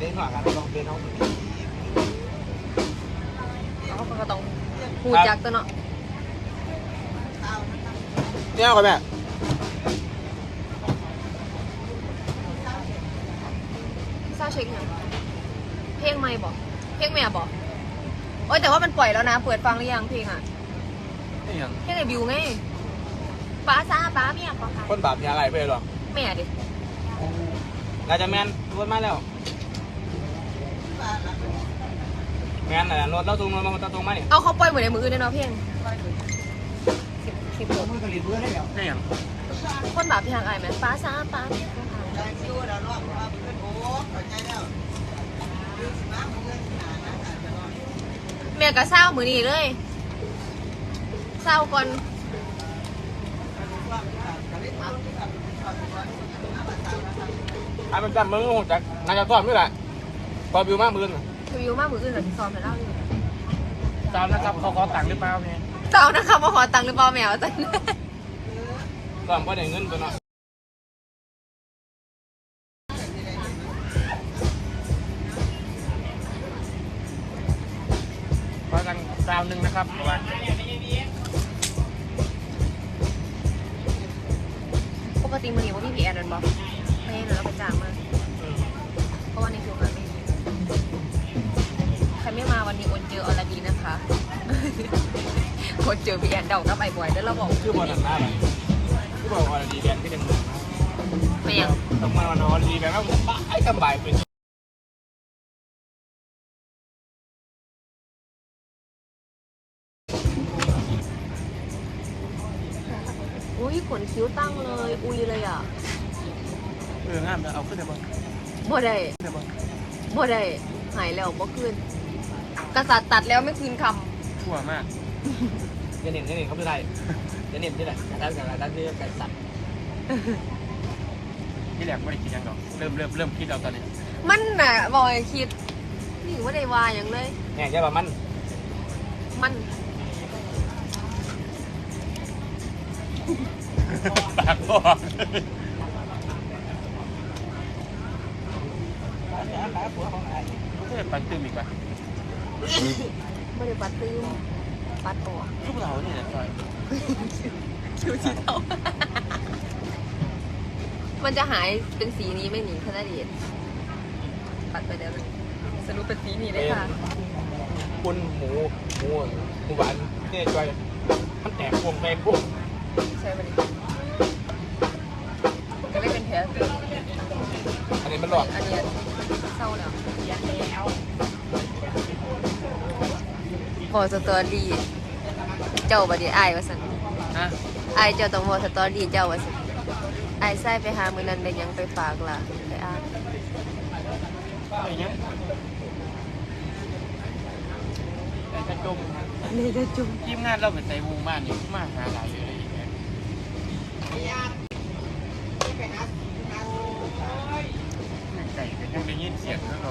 ได้หน่อยกันลองเป็นน้องเขาก็ต้องหูจักตัวเนาะเนี่ยเอาไปแม่ซาเช็คยังเพลงไม่บอกเพลงแม่บอกโอ้ยแต่ว่ามันปล่อยแล้วนะ เปิดฟังหรือยังเพลงอะนี่ยังเพลงไอ้บิวไงป้าซาป้าเมียป้าค่ะคนบาปมีอะไรไปหรอแม่ดิน่าจะแมนรถมาแล้ว แมนน่ะรถเราตรงมาตรงมาเนี่ยเอาเขาปล่อยเหมือนในมืออื่นเลยเนาะเพลงสิบสิบหกมือผลิตเพื่อได้แล้วนี่ยังคนบาปพี่ทางไอ้ไหมป้าซาป้าเมียป้าค่ะแม่ก็เศร้ามือนี้เลยเศร้าก่อนไอ้มันจำมือหงจักน่าจะซ้อมนี่แหละพอบิวมากมือ รีวิวมากมืออื่นแต่ที่ซ้อมแต่เล่าอยู่ซ้อมนะครับเขาขอตังค์หรือเปล่าเนี่ยเจ้านะคะมาขอตังค์หรือเปล่าแมวจันซ้อมก็ได้เงินตัวเนาะขอตังค์ซาวหนึ่งนะครับประมาณปกติมือนี้ว่าพี่พีแอนนันบอกไม่ให้เราไปจ้างมาเพราะว่าในคิวงาน ไม่มีใครไม่มาวันนี้โอนเจออรดีนะคะโอนเจอพี่แอนเดากับไอ้บอยแล้วเราบอกคือบอลหนังหน้าเลยคือบอกว่าดีแบนที่เด่นไม่ยังต้องมานอนดีแบนว่าบ้าไอ้กำบายเป็นอุ้ยขนคิ้วตั้งเลย อุยเลยอะ เอองามนะเอาขึ้นได้บ้างบ่ได้ขึ้นได้บ้างบ่ได้หายแล้วบ่คืน กษัตริย์ตัดแล้วไม่คืนคชั่วมากจะเน้นจะเน้นเขาไม่ได้จะเน้นที่ไหนการด้านการด้านที่การสัตว์ที่แรกไม่ได้คิดหยังดอกเริ่มเริ่มเริ่มคิดเอาตอนนี้ำมันน่ะบอกให้คิด นี่ว่าได้วาอย่างเลยเนี่ยใช่ป่ะมันมันปากบอกหัวของไอ้เฮ้ยปันตื้มอีกปะ ไม่ได้ปัดตื้มปัดออกลูกเราเนี่ยนะซอยคิวสีเทามันจะหายเป็นสีนี้ไม่หนีคณะเดียนปัดไปแล้วนะสรุปเป็นสีนี้เลยค่ะคุณหมูหมูหมูหวานเนี่ยจอยมันแตกพวงไปพวงใช่ไหมดิก็เลยเป็นแผลเกิดอันนี้มันหลอกอันเนี้ยเศร้าแล้วยันแล้ว พอสตอรี่เจ้าบัดนี้อายว่าสันฮะอายเจ้าต้องพอสตอรี่เจ้าว่าสันอายใส่ไปหามือนั้นได้หยังไปฝากล่ะไปอ่านไอ้เนี้ยไอ้กระจมนี่จะจุ่มทีมงานเราเป็นใจมูมากนี่มาหาหลายอยู่เลยเนี่ยไก่ก็ยังได้ยินเสียงแล้วเรา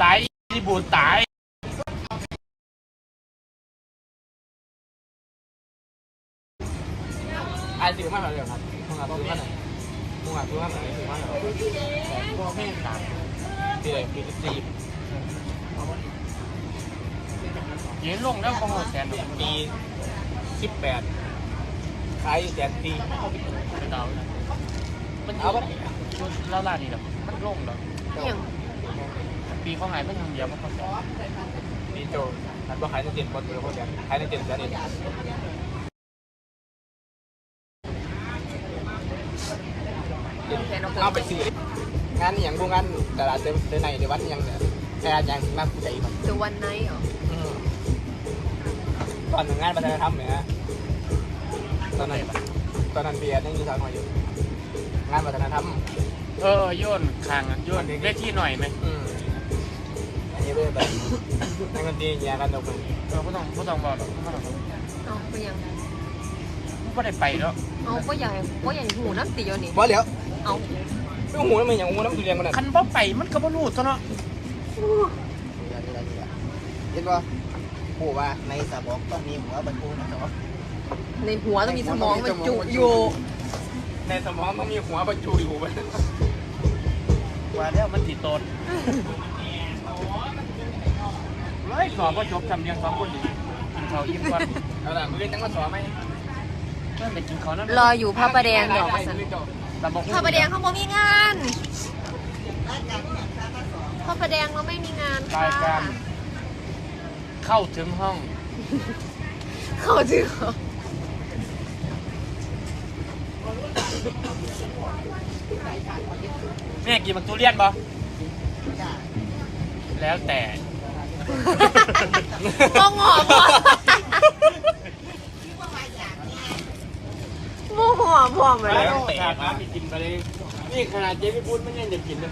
าถาใส่อยู่ขนาดเทียบเทียบเปียกต้นหนุนน้ำทะไอ่าเปียกเปียกพร้อมป่ะนี่คุยผ่านแล้วกลเนี่ยรับงานๆเนี่ยตายที่บูดตาไอ้สิบมากเลยครับมึงอะซื้อมาไหนมึงอะซื้อมาไหนซื้อมาไหนพ่อแม่ต่างที่ไหนปีสิบสี่เย็นลงแล้วก็หมดแสนหนึ่งปีสิบแปดขายแสนตีไปดาวนะมันเอาปะเล่าล่านี่หรอมันลงหรอ ปีเขาหายไปทำเดียวมันก็แสนปีโจหันว่าขายในเจ็ดบอลตัวละคนกันขายในเจ็ดแสนเองแค่นกเอาไปซื้องานอย่างพวกงานตลาดเดินในในวัดอย่างเนี่ยแค่อย่างนั่งใจมันจะวันไหนเหรอตอนงานวัฒนธรรมเนี่ยตอนนั้นตอนนั้นเบียร์ยังอยู่สาวน้อยอยู่งานวัฒนธรรมเออโยนคางอะโยนเวทีหน่อยไหม อืมอันนี้เลยแบบนักดนตรีแย่กันตกคนเออผู้ต้องผู้ต้องบอกหรอกผู้ต้องบอกเอาไปยังผู้ได้ไปแล้วเอาก็ใหญ่ก็ใหญ่หูน้ำตีอยู่นี่ว่าเดี๋ยวเอาไม่หูน้ำมันอย่างหูน้ำตุเรียนกันนะคันบ่ไปมันก็บ่รู้ซะเนาะเห็นป่ะผู้ว่าในสมองต้องมีหัวบรรทุกนะครับในหัวต้องมีสมองมันจุอยู่ในสมองต้องมีหัวบรรจุอยู่ไปว่าแล้วมันสิโตนเฮ้ย สอบก็จบจำเรียงสองคนอยู่กินข้าวอิ่มก่อนเอาล่ะมือเล่นจังมาสอนไหมเพื่อนไปกินข้าวนั่นรออยู่พระประแดงดอกได้สันได้ได้แต่บอกพระประแดงเขาบอกมีงานพระประแดงเราไม่มีงานค่ะรายการเข้าถึงห้อง เขาถึงแม่กินมันทุเรียนบ่แล้วแต่ มองหอมบ่โมหอมหอมเลยแล้วแต่ครับมีกินไปเลยนี่ขนาดเจ๊พี่พูดไม่ยังจะกินเลย